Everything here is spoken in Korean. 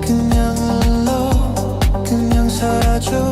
그냥 흘러 그냥 사라져.